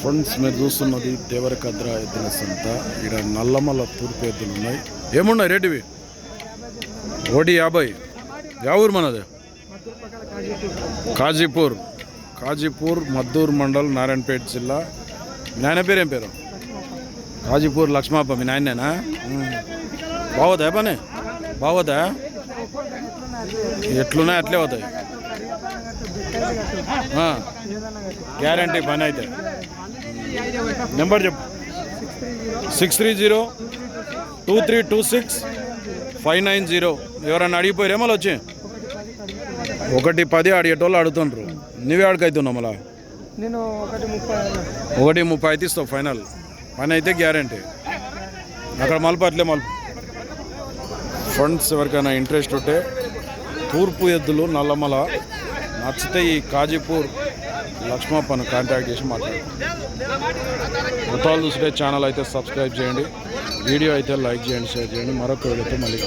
Friends మీరు చూస్తున్నది దేవరకద్ర ఎద్దుల సంత. ఇక్కడ నల్లమల్ల తూర్పు ఎద్దులు ఉన్నాయి. ఏమున్నాయి రేటువి ఒకటి యాభై. యా ఊరు మనది? కాజీపూర్. కాజీపూర్ మద్దూర్ మండల్ నారాయణపేట జిల్లా. మీ నాయన పేరు ఏం పేరు? కాజీపూర్ లక్ష్మాప మీ నాయనేనా? బాగోదా పని? బాగోదా ఎట్లున్నాయి అట్లే అవుతాయి గ్యారంటీ పని అయితే. నెంబర్ చెప్పు. Six three zero two three two six five nine zero. ఎవరన్నా అడిగిపోయారే మళ్ళీ వచ్చి? ఒకటి పది అడిగేటోళ్ళు అడుగుతుండ్రు. నువ్వే అడగవుతున్నావు మళ్ళా? నేను ఒకటి ముప్పై ఒకటి ముప్పై అయితే ఇస్తావు ఫైనల్. పని అయితే గ్యారంటీ. అక్కడ మలుపు అట్లే మలుపు. ఫ్రెండ్స్ ఎవరికైనా ఇంట్రెస్ట్ ఉంటే తూర్పు ఎద్దులు నల్లమల నచ్చితే ఈ కాజీపూర్ లక్ష్మప్పను కాంటాక్ట్ చేసి మాట్లాడు మొత్తాలు చూస్తే ఛానల్ అయితే సబ్స్క్రైబ్ చేయండి. వీడియో అయితే లైక్ చేయండి షేర్ చేయండి. మరొక వీడియోతో మళ్ళీ